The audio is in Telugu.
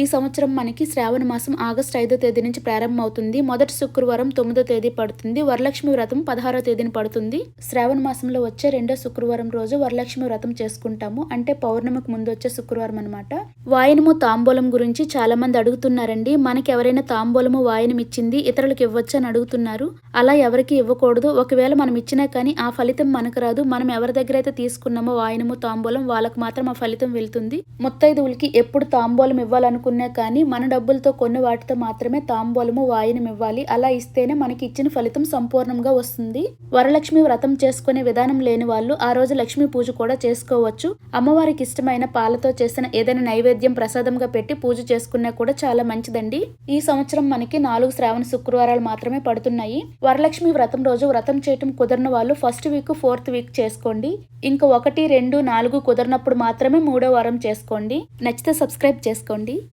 ఈ సంవత్సరం మనకి శ్రావణ మాసం ఆగస్టు ఐదో తేదీ నుంచి ప్రారంభమవుతుంది. మొదటి శుక్రవారం తొమ్మిదో తేదీ పడుతుంది. వరలక్ష్మి వ్రతం పదహారో తేదీని పడుతుంది. శ్రావణ మాసంలో వచ్చే రెండో శుక్రవారం రోజు వరలక్ష్మి వ్రతం చేసుకుంటాము. అంటే పౌర్ణమికి ముందు వచ్చే శుక్రవారం అనమాట వాయనము తాంబూలం గురించి చాలా మంది అడుగుతున్నారండి. మనకి ఎవరైనా తాంబూలము వాయనం ఇచ్చింది ఇతరులకు ఇవ్వచ్చు అని అడుగుతున్నారు. అలా ఎవరికి ఇవ్వకూడదు. ఒకవేళ మనం ఇచ్చినా కానీ ఆ ఫలితం మనకు రాదు. మనం ఎవరి దగ్గర అయితే తీసుకున్నామో వాయనము తాంబూలం వాళ్ళకు మాత్రం ఆ ఫలితం వెళ్తుంది. ముత్తైదువులకి ఎప్పుడు తాంబూలం అనుకున్నా కానీ మన డబ్బులతో కొన్ని వాటితో మాత్రమే తాంబూలము వాయనం ఇవ్వాలి అలా ఇస్తేనే మనకి ఇచ్చిన ఫలితం సంపూర్ణంగా వస్తుంది. వరలక్ష్మి వ్రతం చేసుకునే విధానం లేని వాళ్ళు ఆ రోజు లక్ష్మీ పూజ కూడా చేసుకోవచ్చు. అమ్మవారికి ఇష్టమైన పాలతో చేసిన ఏదైనా నైవేద్యం ప్రసాదంగా పెట్టి పూజ చేసుకున్నా కూడా చాలా మంచిదండి. ఈ సంవత్సరం మనకి నాలుగు శ్రావణ శుక్రవారాలు మాత్రమే పడుతున్నాయి. వరలక్ష్మి వ్రతం రోజు వ్రతం చేయటం కుదరని వాళ్ళు ఫస్ట్ వీక్ ఫోర్త్ వీక్ చేసుకోండి. ఇంకా ఒకటి రెండు నాలుగు కుదరినప్పుడు మాత్రమే మూడో వారం చేసుకోండి. నచ్చితే సబ్స్క్రైబ్ చేసుకోండి.